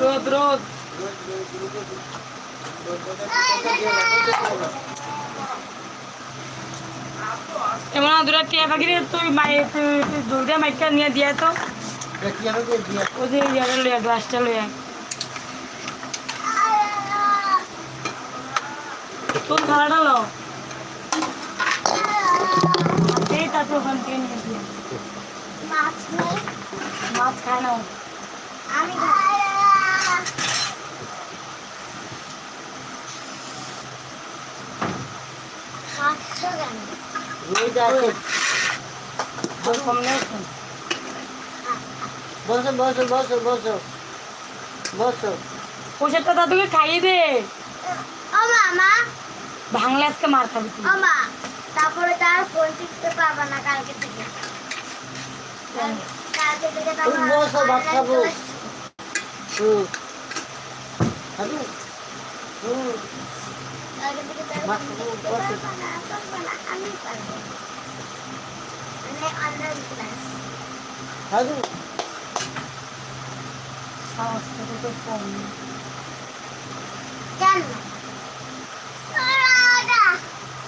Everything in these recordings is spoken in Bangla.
রোদ রোদ এমন দুটা টিয়া পাখি তুই মাই তুই তুই দৌড়ে মাইকা নিয়ে দিয়া তো। ওই যে গ্লাসটা লইয়া। তোর খাওয়াটা লো এই তাতে ওখান থেকে নিয়ে দিয়ে মাছ নেই। মাছ খায় না আমি খাচ্ছ কেন? বসো বসো বসো বসো বসো। পোশাকটা দাদুকে খাইয়ে দে। ও মামা। ভাঙলে আজকে মার খাবি তুই ও মা তারপরে তার ফোন টিপতে পারবা না কালকে থেকে কালকে থেকে তো তুমি আমার বসো, ভাত খাব। হুম খাবি হুম কালকে থেকে তার ভাত খাব, টিপতে বসো। পারবা না, পারবা না, আমি পারব। online class। খাবি সাহসটা তো কম কেন? আলাদা। তুই খা। তুই খা। এখন আলে দিবি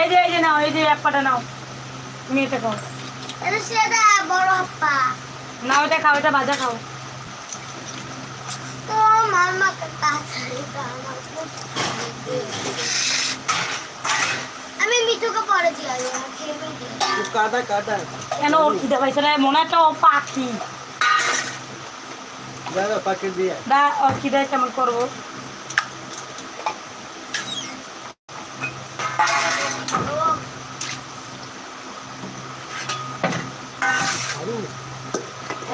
এই যে এই যে নাও এই যে এক পাটা নাও। তুমি এটা খাও। এটা সেটা বড় আপা নাও এটা খাও এটা ভাজা খাও। তো খিদে। আমি মিঠুকে পরে দিয়ে কাটা কাটা কেন ওর খিদে পাইছে না? মনে একটা ও পাখি। দাদা পাকে দিয়ে দা ওর খিদে কেমন করব?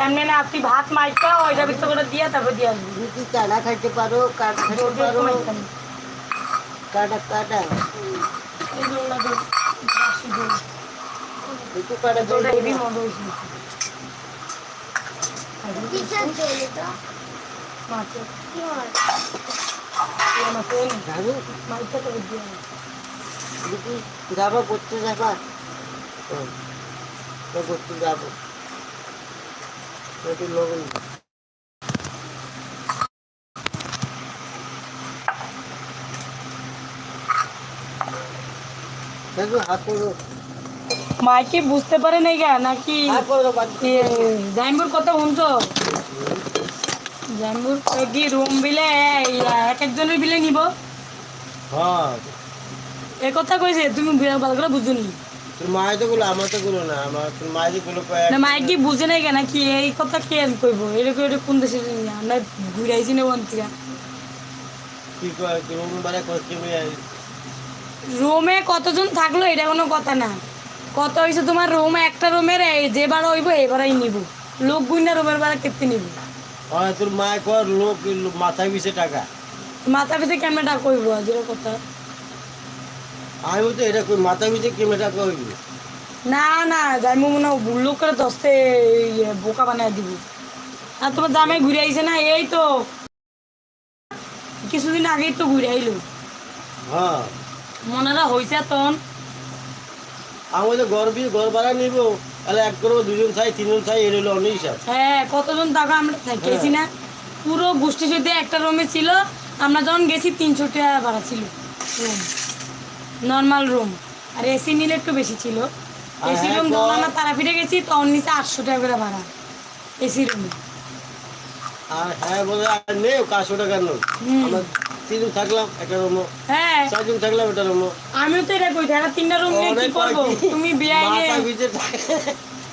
এমনি না তুই ভাত মাইকা ওইটা ভিতর করে দিয়া তারপর দিয়ে আসবি। যদি চানা খাইতে পারো কাঠ খাইতে পারো। কাটা কাটা। একটু কাটা হেভি মজা হয়েছে। কিসের এটা? মাছের, কি মাছ? যাব করতে যাবা? তো করতে যাব। একটু লবণ দাও। হাত করো মাই কি বুঝতে পারে নাই গা নাকি জাইম্বুর কথা শুনছো? জাইম্বুর কি রুম বিলে এক একজনের বিলে নিব? হ্যাঁ। এ কথা কইছে তুমি ভালো করে বুঝুনি তোর মায়ের তো গুলো আমার তো গুলো না আমার তোর মায়েরগুলো না মাই কি বুঝে নাই কেন কি এই কথা কে কইব? এরকম এটা কোন দেশে আমরা ঘুরাইছি না বন কি কয় রুম বারে করতে রুমে কতজন থাকল এটা কোনো কথা না। কত হয়েছে তোমার রুম? একটা রুমের যে ভাড়া হইব এবারই নিব। লোক গুইনা রুমের ভাড়া কেটে নিব। হ্যাঁ তোর মায় কর লোক মাথায় বিছে টাকা। মাথা পিছে কেমন টাকা কইব কথা। আমি তো এটা কই মাথা বিছে কেমন টাকা হইবি না না যাইমু মনে হয় করে ইয়ে বোকা বানায় দিব। আর তোমার জামাই ঘুরে আইছে না এই তো। কিছুদিন আগেই তো ঘুরে আইলো। হ্যাঁ। মনেরা হয়েছে তখন। আমি তো ঘর বিয়ে ঘর ভাড়া নিব। তাহলে এক করব দুজন চাই তিনজন চাই এর হলো অনেক হিসাব। হ্যাঁ কতজন টাকা আমরা থাকিয়েছি না। পুরো গোষ্ঠী সাথে একটা রুমে ছিল। আমরা যখন গেছি তিনশো টাকা ভাড়া ছিল। নর্মাল রুম আর এসি নিলে একটু বেশি ছিল। এসি রুম যখন আমরা তারাপীঠে গেছি তখন নিচে আটশো টাকা করে ভাড়া। এসি রুমে আর হ্যাঁ বলে আর নেই পাঁচশো টাকা নেই। আমরা তিনজন থাকলাম একটা রুমো হ্যাঁ। চারজন থাকলাম একটা রুমো আমিও তো এটা কই তারা তিনটা রুম নিয়ে কি করব? তুমি বিয়ে নিয়ে মাথা বিছে টাকা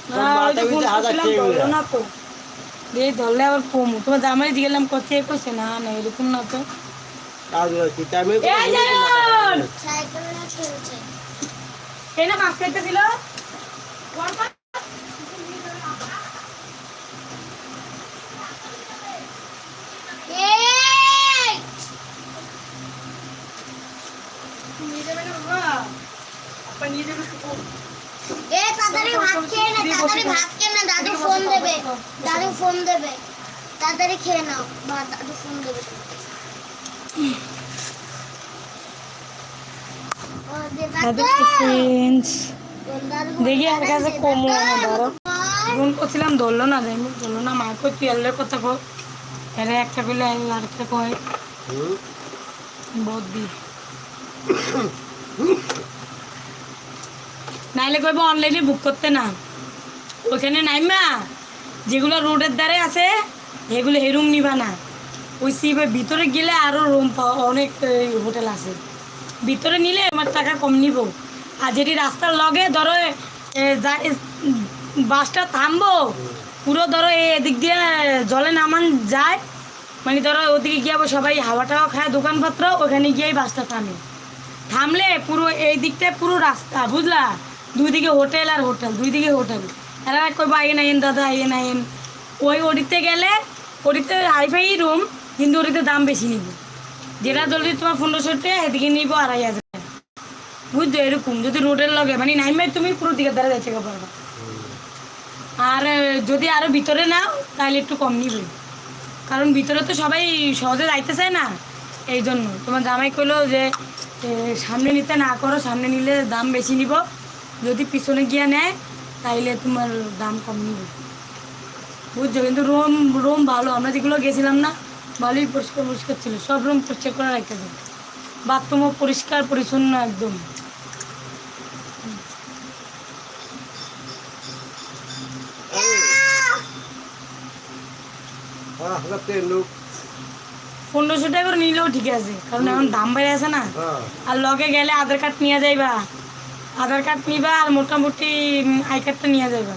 তোর ওই মাথা যে হাজার টাকা না তো। দিয়ে ধরলে আবার কমু। তোমার জামাই জিগেলাম করতে কইছে? না না এরকম না তো। কাজ খেয়ে নে দাদু ফোন দেবে। দাদু ফোন দেবে। তাড়াতাড়ি খেয়ে নাও। বা দাদু ফোন দেবে দেখি আর কাছে কমো ধরো। ফোন করছিলাম, ধরলো না রে ধরলো না, মা কই তুই এলের কথা কো এরে একটা কইলে আর একটা কয়। বহুত নাইলে কইব অনলাইনে বুক করতে না। ওখানে নাইমা, যেগুলো রোডের দ্বারে আছে, এগুলো হেরুম নিবা না। ওই সিপে ভিতরে গেলে আরও রুম পাওয়া অনেক হোটেল আছে। ভিতরে নিলে আমার টাকা কম নিব। আর যেটি রাস্তার লগে ধরো এ, এ, বাসটা থামবো পুরো ধরো এ- এদিক দিয়ে জলে নামান যায় মানে ধরো ওদিকে গিয়ে সবাই হাওয়া টাওয়া খায় দোকানপত্র ওখানে গিয়েই বাসটা থামে। থামলে পুরো এই দিকটায় পুরো রাস্তা বুঝলা? দুই দিকে হোটেল আর হোটেল দুই দিকে হোটেল এরা কই আইয়ে নাইন দাদা আইয়ে নাইন। ওই ওদিকতে গেলে ওদিকতে হাইফাই রুম কিন্তু ওদিকে দাম বেশি নিব। যেটা ধরলে তোমার পনেরোশো টাকা সেদিকে নিব আড়াই হাজার। বুঝছ? এরকম। যদি রোডের লগে মানে নাইমে তুমি পুরো দিকের দ্বারা যাচ্ছে পারবা। আর যদি আরও ভিতরে নাও তাহলে একটু কম নিবে। কারণ ভিতরে তো সবাই সহজে যাইতে চায় না। এই জন্য। তোমার জামাই কইলো যে সামনে নিতে না করো, সামনে নিলে দাম বেশি নিব। যদি পিছনে গিয়ে নেয়, তাইলে তোমার দাম কম নিবে। বুঝছ? কিন্তু রোম রোম ভালো। আমরা যেগুলো গেছিলাম না ভালোই পরিষ্কার পরিষ্কার ছিল সব রুম পরিষ্কার করে রাখতে হবে। বাথরুমও পরিষ্কার পরিচ্ছন্ন একদম। পনেরোশো টাকা করে নিলেও ঠিক আছে কারণ এখন দাম বেড়ে আছে না। হ্যাঁ। আর লগে গেলে আধার কার্ড নিয়ে যাইবা। আধার কার্ড নিবা আর মোটামুটি আই কার্ডটা নিয়ে যাইবা।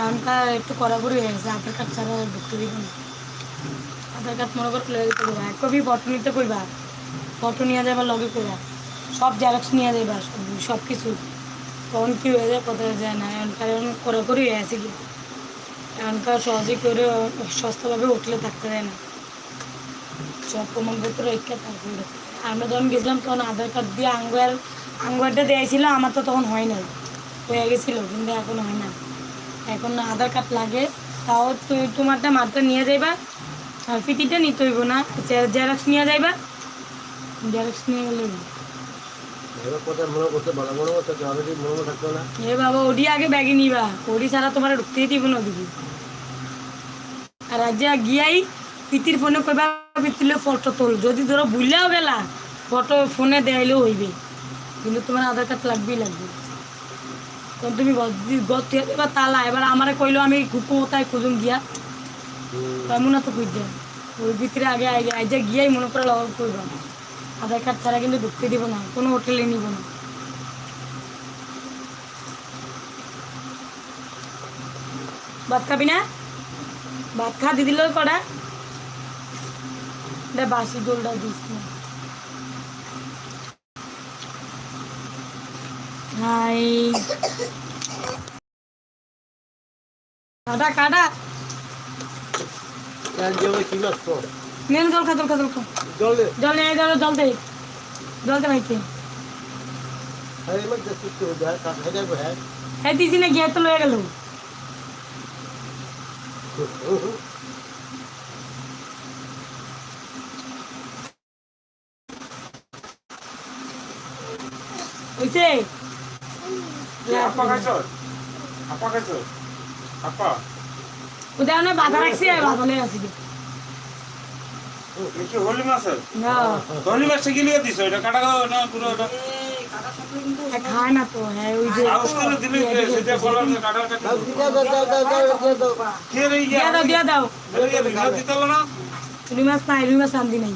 এখনকার একটু কড়াকড়ি হয়ে গেছে আধার কার্ড ছাড়া ঢুকতে দিব না। আধার কার্ড মনে করে লগে দিতে কইবা এক কপি ফটো নিতে কইবা। ফটো নিয়ে যাবা লগে কইবা। সব জেরক্স নিয়ে যাইবা সব কিছু তখন কি হয়ে যায় কোথায় যায় না। এখনকার এখন কড়াকড়ি হয়ে আছে কি। এখনকার সহজে করে সস্তাভাবে উঠলে থাকতে দেয় না। সব প্রমাণপত্র রেখে তারপরে। আমরা যখন গেছিলাম, তখন আধার কার্ড দিয়ে আঙ্গুয়ার, আঙ্গুয়ারটা দিয়েছিল আমার তো তখন হয় নাই। হয়ে গেছিল, কিন্তু এখন হয় না এখন আধার কার্ড লাগে, তাও তুই তোমারটা মাত্র নিয়ে যাইবা আর নিতে হইব না। জেরক্স নিয়ে যাইবা জেরক্স নিয়ে গেলে এ বাবা ওডি আগে ব্যাগে নিবা। ওডি ছাড়া তোমার ঢুকতেই দিব না ওদিকে আর আজ গিয়াই পিতির ফোনে কইবা পিতিলে ফটো তোল। যদি ধরো ভুললেও গেলা ফটো ফোনে দেখাইলেও হইবে। কিন্তু তোমার আধার কার্ড লাগবেই লাগবে। তখন তুমি গত তালা এবার আমারে কইলো আমি কোথায় খুঁজুম গিয়া। তেমন তো খুঁজছে ওই ভিতরে আগে আগে আইজা গিয়াই মনে করে লগ করবা। আধার কার্ড ছাড়া কিন্তু ঢুকতে দিব না, কোনো হোটেলে নিব না। ভাত খাবি না? ভাত খা দিদি লোক কটা? এটা বাসি জলটা দিস না। কাটা কাটা। তার যে ওই কি মাছ তো নেন জল খা জল খা জল খা। জলে? নিয়ে জল জল দে। জল দে কাজ হয়ে হ্যাঁ? হ্যাঁ দিদি না গিয়ে তো লয়ে গেল। আপা খাইছো? আপা খাইছো? আপা? অনেক বাধা রাখছি আর বাধা লয়ে আসি দেখি হলি মাছ? না। হলি মাছটা কি লিয়ে দিছো এটা কাটা না পুরো এটা? হ্যাঁ, খায় না তো হ্যাঁ ওই যে আউস করে দিলি সেটা বলার কাটা কাটা দাও দাও দাও দাও দাও দাও দাও। কে রে ইয়া দাও দিয়া দাও। না? মাছ নাই মাছ আনদি নাই।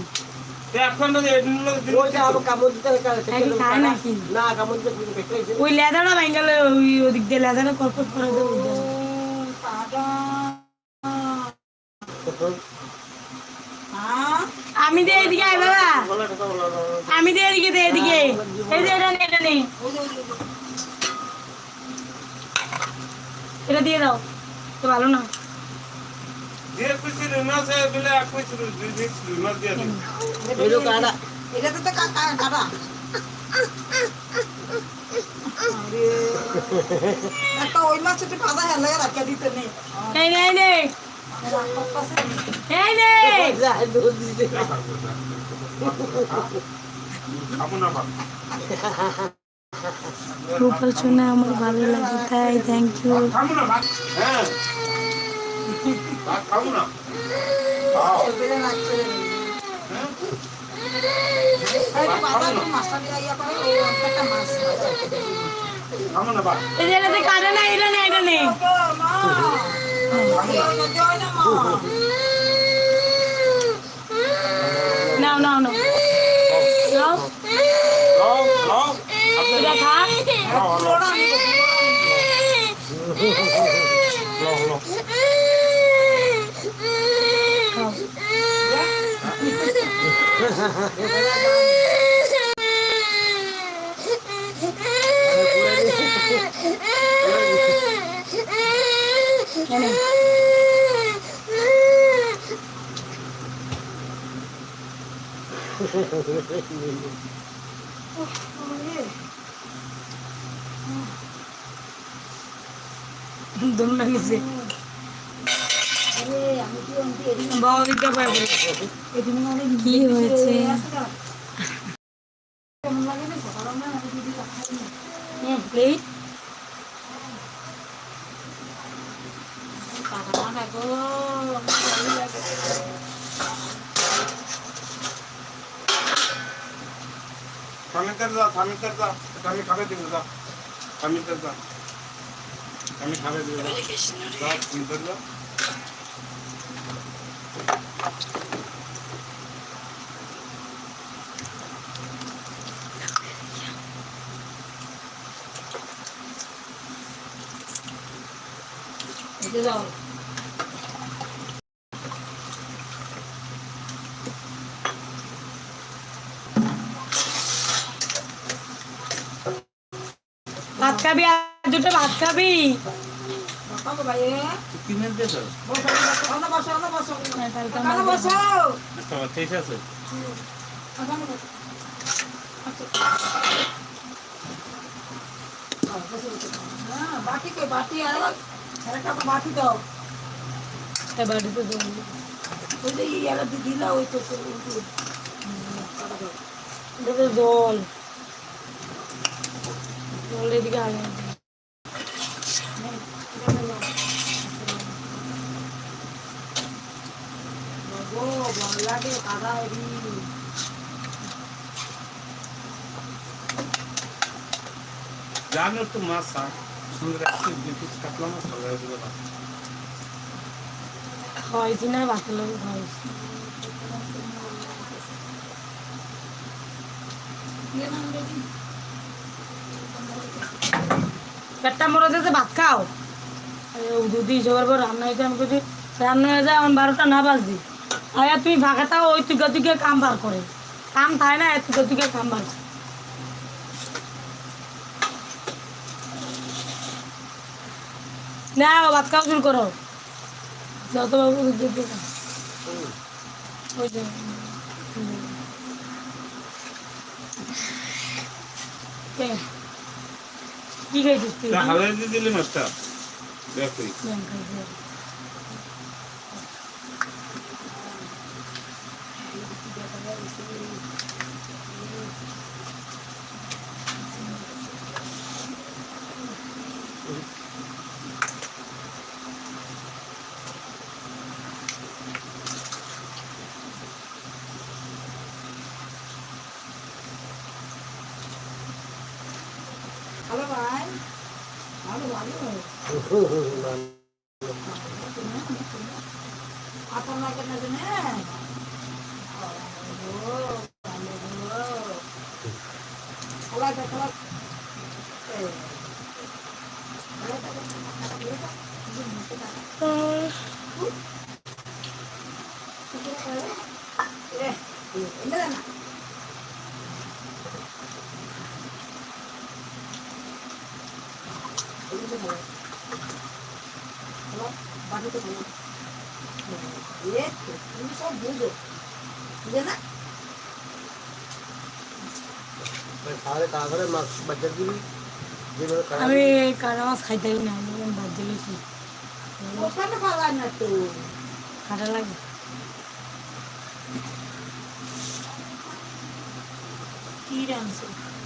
হয় কি ওই লেদাটা ভাঙ্গালে ওই ওদিক দিয়ে লেদাটা কলপট করে দেবো আমি দিয়ে এদিকে আয় বাবা। আমি দিয়ে এদিকে দে এদিকে। এই যে এটা নে এটা নে। এটা দিয়ে দাও। তো ভালো না। এটা তো কাটা কাটা। আরে। একটা ওই মাছটা পাতা হেলে রাখা দিতে নেই এই নে। রূপার শুনে আমার ভালো লাগে তাই থ্যাংক ইউ হ্যাঁ হ্যাঁ? এই ইয়া এটাতে কাটে না এটা নে এটা নে মা জয় না মা নাও নাও নাও নাও লাও লাও এটা খা লাও লাও ওরা আমি লাও লাও খাও এই নে। বাবা পায় বলে কি হয়েছে? প্লেট স্বামীদের যা স্বামীদের যা এটা আমি খাবে দিব যা স্বামীদের যা আমি খাবে দিব যা যা স্বামীদের যা ভাত খাবি আর দুটো ভাত খাবি বাবা ভাই কিনে দিয়েছ বসো বসো বসো বসো হ্যাঁ, তাহলে তো কাকা আমার- বসো আচ্ছা ঠিক কই বাটি আর দাও এই বাড়িতে জল। জল এদিকে আগে। লাগে কাদা জানো তো মাছ সুন্দর একটু দুই কাতলা মাছ ভালো হয়ে যাবে না খাওয়াইছি না বাকি লোক খাওয়াইছি পেটটা মরে যেতে ভাত খাও। যদি সবার পর রান্না হয়েছে আমি বলছি রান্না হয়ে যায় আমার বারোটা না বাজদি আয়া তুই ফাঁকা থাও ওই তুই তুকে কাম বার করে। কাম থাকে না তুই তুকে কাম বার করে। না ভাত খাও শুরু করো। যত বাবু ওই যে, হুম। কে? খাইছিস তুই? তা দিয়ে দিলি মাছটা। দেখি জ্যাম খাইছি। ভালো ভাই ভালো ভালো আপনার লাগে না জানে খেলা খেলা আহ, বাটিতে খেলো খেলো বাটিতে এ তুমি সব বুঝো বুঝে না আমি কারা মাছ খাইতে না বাদ দিলেছি ওখানে পাওয়া না তো খাটা লাগে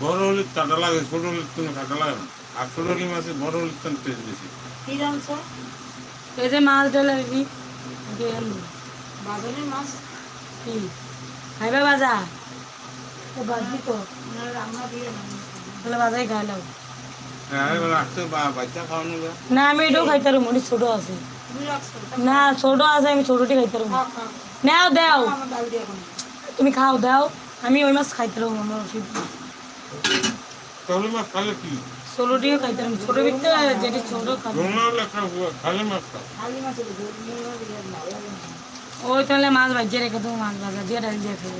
বড় হলে কাটা লাগে ছোট হলে তুমি কাটা লাগে না। আর ছোট হলে মাছে বড় হলে বেশি কি রাঁধছো এই যে মাছ ঢেলে কি বাজারের মাছ কি? খাইবে বাজা তো। বাজি তাহলে বাজাই খাইলাম হ্যাঁ না আমি এটাও খাইতে পারব মানে ছোট আছে। না ছোট আছে আমি ছোটটি খাইতে পারব। নাও দাও। তুমি খাও দাও। আমি ওই মাছ খাইতে পারব আমার অসুবিধা তাহলে মাছ খালে কি? ছোটটিও খাইতে পারব ছোট বিকতে যেটি ছোট। ওই তাহলে মাছ ভাজিয়ে রেখে দেবো মাছ ভাজা দিয়ে ডাল দিয়ে খাব।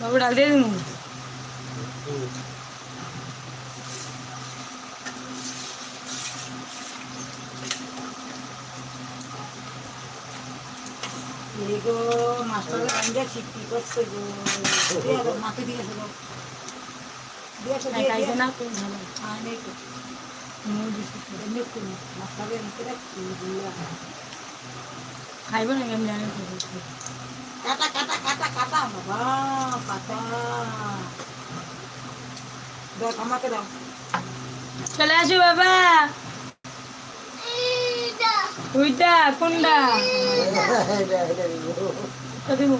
বাবু ডাল দিয়ে দিন মাস্টার শিখতে করছে গো? মাকে দিয়ে খাইবো না আমি জানি কাটা কাটা কাটা কাটা বাবা কাটা দেখ আমাকে দাও চলে আসো বাবা ওইটা কোনটা তো দিব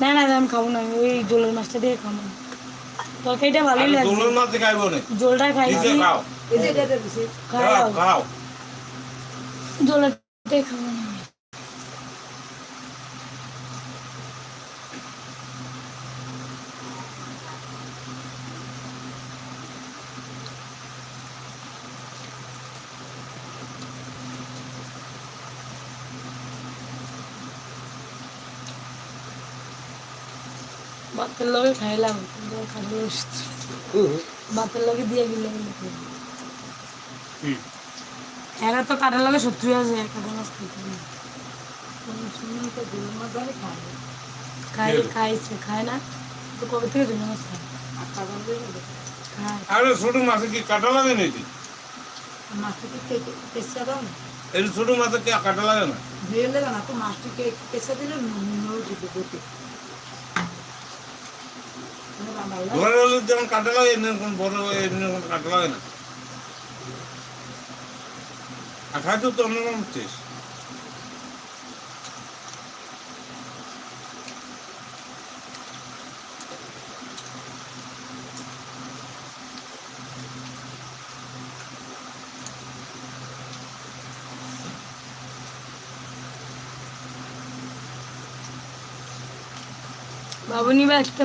না না আমি খাব না আমি ওই জোলের মাছটা দিয়ে খাব। তরকারিটা ভালোই লাগছে। দোলের মাছ খাইবো না। জোলটা খাইছি খাও। খাও খাও। খাব না আমি। ভাতের লগে খাইলাম হুম। ভাতের লগে দিয়ে গেলে হুম। এরা তো কাটার লগে শত্রু আছে কাটা মাছ খাইতে না শুনুন তো দুই মাস ধরে খাই খাই কে? খাইছে খায় না তো কবে থেকে জন্য মাছ খায় আর ছোট মাছে কি কাটা লাগে নাকি মাছটিকে কেসা দাও না এই ছোট মাছে কি কাটা লাগে না দিয়ে লেগে না তো মাছটিকে কেসা দিলে নুন উঠবে গতি ঘরে হলে যেমন এমনি বড় এমনি কোনো না। আর তো অন্যরকম টেস্ট বাবু নিবে একটা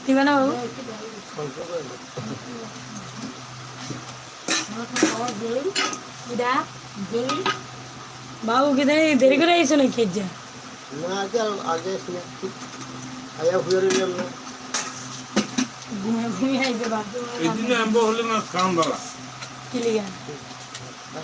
দিবে না বাবু। বাবু কি দেরি করে আইসো না খেয়ে যা না আগে আগে আয়া হুয়ে রইলাম না ঘুমিয়ে ঘুমিয়ে আইবে বাপ এই দিনে আম্ব হলে মাছ খাওয়ান বাবা কি লিগা আর আইনে- এনা দান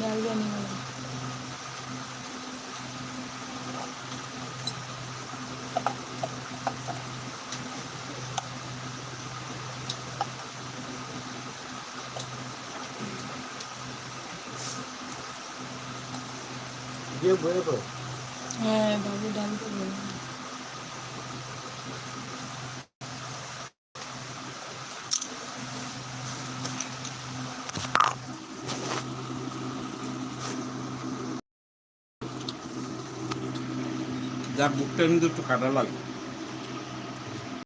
डाल दिया नहीं मैंने ये बराबर বুকটা কিন্তু একটু কাটা লাগবে